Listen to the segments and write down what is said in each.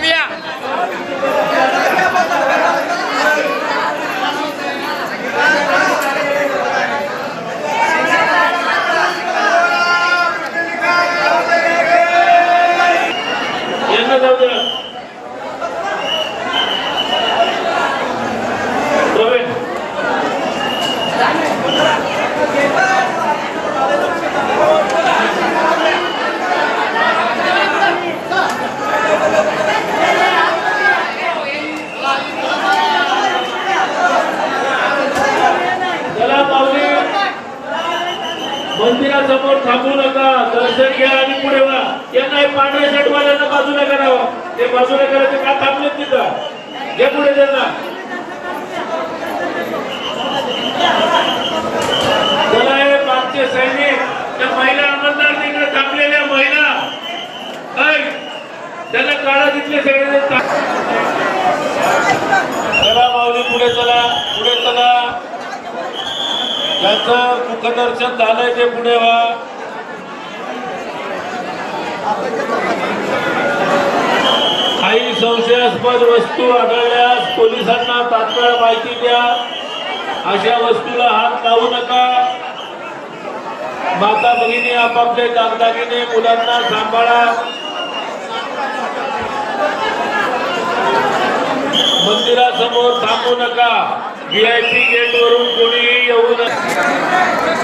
मध्ये या यांना जाऊ द्या प्रवीण चला पावली मंदिरासमोर थांबू नका दर्शन घ्या आणि पुढे वा यांना पांढरे पांढऱ्या शर्टवाल्यांना बाजूला करावं. ते बाजूला करायचं का? थांबलेत तिथं. घे पुढे त्यांना. चला हे मागचे सैनिक त्या महिला अंमलदार तिकडे थांबलेल्या महिला. त्यांना काळा तिथले सगळे चला माऊली पुढे चला पुढे चला. ज्यांचं मुखदर्शन झालंय ते पुढे व्हा. काही संशयास्पद वस्तू आढळल्यास पोलिसांना तात्काळ माहिती द्या. अशा वस्तूला हात लावू नका. माता भगिनी आपापले दागदागिने मुलांना सांभाळा. मंदिरासमोर थांबू नका. व्हीआयपी गेट वरून कोणीही येऊ नका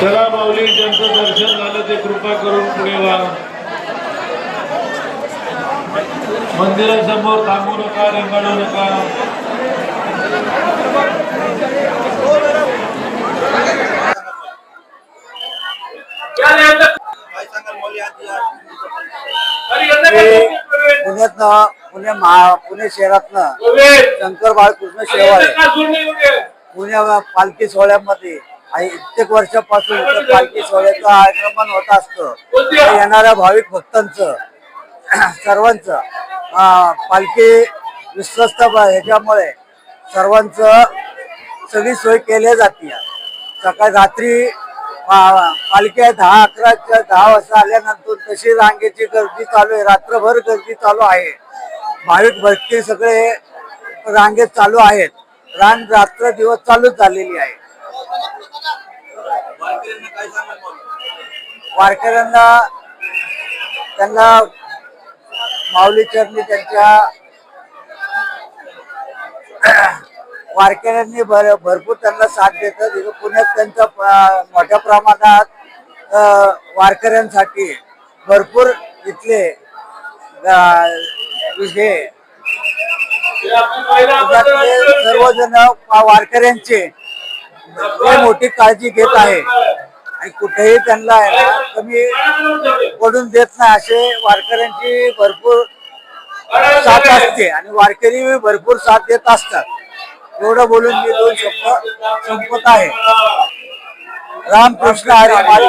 चला माऊली ज्यांचं दर्शन झालं ते कृपा करून पुढे व्हा मंदिरासमोर थांबू नका रेंगाळू नका पुण्यातनं पुणे महा पुणे शहरातनं शंकर बाळकृष्ण शेवाळे. पुण्या पालखी सोहळ्यामध्ये आणि कित्येक वर्षापासून पालखी सोहळ्याचं आगमन होत असतं. येणाऱ्या भाविक भक्तांचं सर्वांचं. पालखी विश्वस्त ब- ह्याच्यामुळे सर्वांचं सगळी सोय केली जाते सकाळी रात्री पालख्या पालखी दहा अकराच्या दहा वाजता आल्यानंतर तशी रांगेची गर्दी चालू आहे. रात्रभर गर्दी चालू आहे. भाविक भक्ती सगळे रांगेत चालू आहेत. रांग रात्र दिवस चालूच झालेली आहे. वारकऱ्यांना त्यांना माऊली चरणी त्यांच्या वारकऱ्यांनी भर भरपूर त्यांना साथ देतात इथं पुण्यात त्यांचा मोठ्या प्रमाणात वारकऱ्यांसाठी भरपूर इथले अ, हे सर्वजण वारकऱ्यांचे मोठी काळजी घेत आहे. आणि कुठेही त्यांना आहे ना कमी पडून देत नाही असे वारकऱ्यांची भरपूर साथ असते. आणि वारकरी भरपूर साथ देत असतात. एवढं बोलून मी दोन शब्द संपत आहे. रामकृष्ण हरी मारी.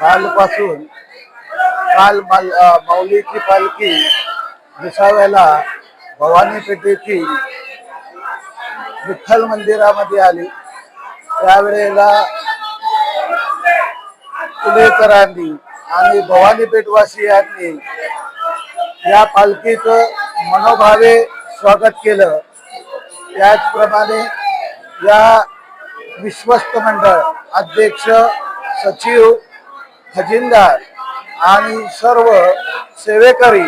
कालपासून काल माल- माऊलीची पालखी विसाव्याला भवानी पेठेची विठ्ठल मंदिरामध्ये आली. त्यावेळेला पुणेकरांनी आणि भवानी पेठवासियांनी या पालखीचं मनोभावे स्वागत केलं. त्याचप्रमाणे या विश्वस्त मंडळ अध्यक्ष सचिव खजिनदार आणि सर्व सेवेकरी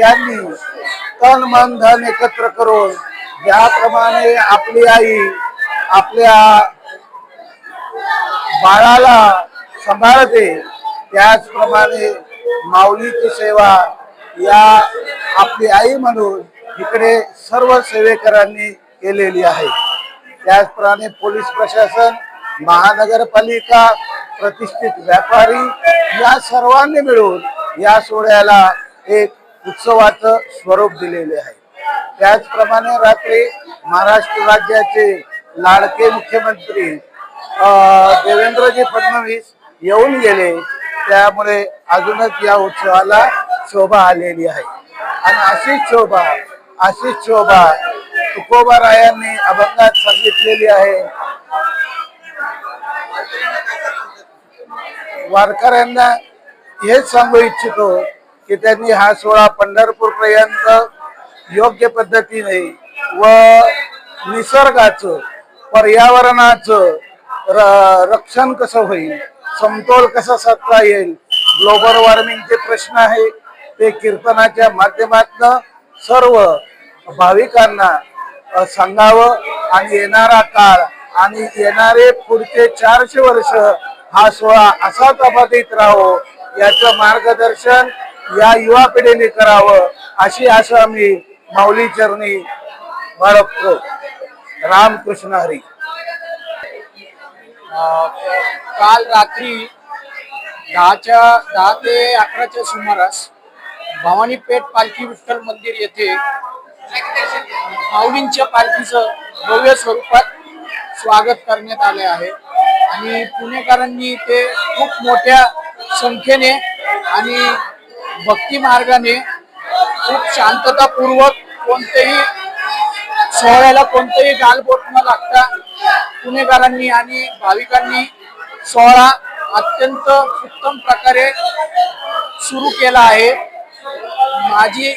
यांनी तन मन धन एकत्र करून ज्याप्रमाणे आपली आई आपल्या बाळाला सांभाळते. त्याचप्रमाणे माऊलीची सेवा या आपली आई म्हणून इकडे सर्व सेवेकरांनी केलेली आहे. त्याचप्रमाणे पोलीस प्रशासन महानगरपालिका प्रतिष्ठित व्यापारी या सर्वांनी मिळून या सोहळ्याला एक उत्सवाचं स्वरूप दिलेले आहे. त्याचप्रमाणे रात्री महाराष्ट्र राज्याचे लाडके मुख्यमंत्री अं, देवेंद्रजी फडणवीस येऊन गेले. त्यामुळे अजूनच या उत्सवाला शोभा आलेली आहे. आणि अशीच शोभा अशीच शोभा तुकोबारायांनी अभंगात सांगितलेली आहे. वारकऱ्यांना हेच सांगू इच्छितो की त्यांनी हा सोहळा पंढरपूर पर्यंत योग्य पद्धतीने व निसर्गाचं पर्यावरणाचं र- रक्षण कसं होईल समतोल कसा साधता येईल ग्लोबल वॉर्मिंगचे प्रश्न आहे. ते कीर्तनाच्या माध्यमातून सर्व भाविकांना सांगावं. आणि येणारा काळ आणि येणारे पुढचे चारशे वर्ष हा सोहळा असाच अबाधित राहो याचं मार्गदर्शन या युवा पिढीने करावं अशी आशा मी माऊली चरणी बाळगतो. रामकृष्ण हरी. काल रात्री दहाच्या दहा ते अकराच्या सुमारास भवानीपेठ पालखी विठ्ठल मंदिर येथे माऊलींच्या पालखीचं भव्य स्वरूपात स्वागत करण्यात आले आहे. आणि पुणेकरांनी ते खूप मोठ्या संख्येने आणि भक्ती मार्गाने खूप शांततापूर्वक कोणतेही सोहळ्याला कोणतेही गालबोट न लागता पुणेकरांनी आणि भाविकांनी सोहळा अत्यंत उत्तम प्रकारे सुरू केला आहे. माझी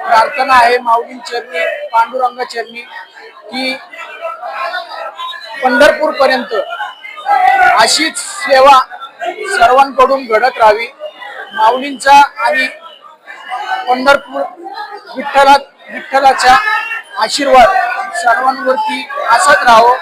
प्रार्थना आहे माऊली चरणी पांडुरंग चरणी की पंढरपूर पर्यंत अशीच सेवा सर्वांकडून घडत राहावी. माऊलींचा आणि पंढरपूर विठ्ठला विठ्ठलाचा आशीर्वाद सर्वांवरती असत राहो.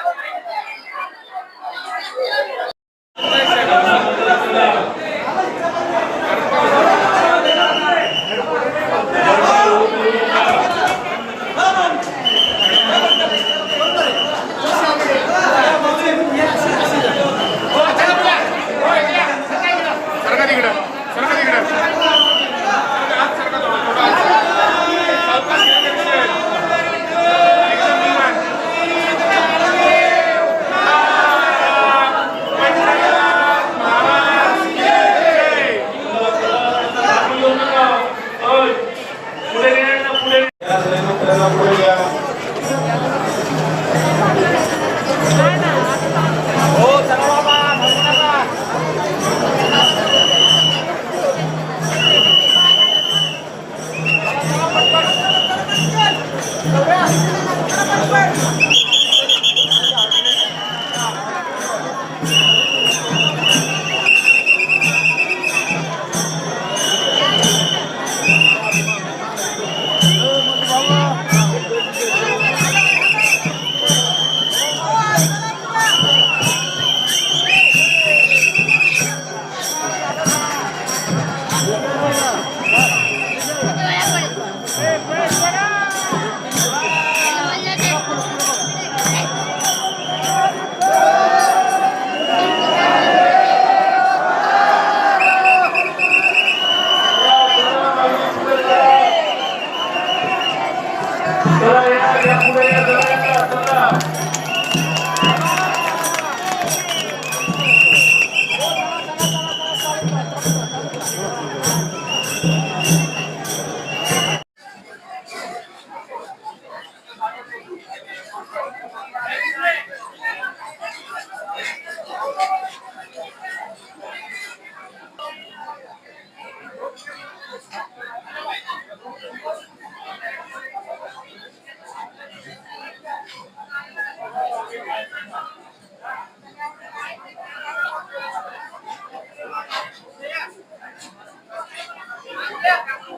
Yeah.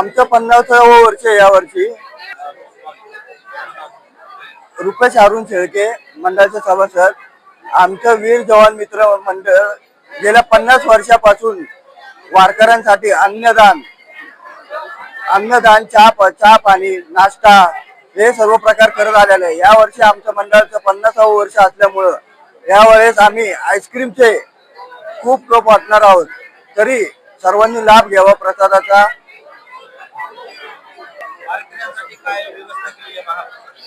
आमचं पन्नासावं वर्ष या वर्षी. रुपेश अरुण शेळके मंडळाचे सभासद. आमचं वीर जवान मित्र मंडळ गेल्या पन्नास वर्षापासून वारकऱ्यांसाठी अन्नदान अन्नदान चहा चहा पाणी नाश्ता हे सर्व प्रकार करत आलेले आहे. या वर्षी आमच्या मंडळाचं पन्नासावं वर्ष असल्यामुळं यावेळेस आम्ही आईस्क्रीमचे खूप लोक वाटणार आहोत. तरी सर्वांनी लाभ घ्यावा प्रसादाचा.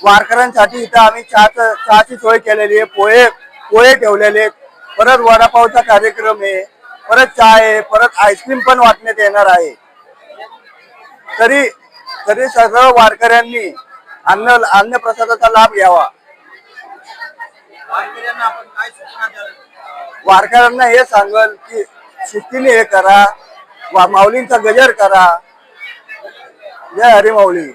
वारकऱ्यांसाठी इथं आम्ही चहाचं चहाची सोय केलेली आहे पोहे पोहे ठेवलेले आहेत. परत वडापावचा कार्यक्रम आहे परत चहा आहे परत आईस्क्रीम पण वाटण्यात येणार आहे. तरी तरी सगळं वारकऱ्यांनी अन्न अन्न प्रसादाचा लाभ घ्यावा. वारकऱ्यांना हे सांगल की शिस्तीने हे करा वा- माऊलींचा गजर करा. जय हरी माऊली.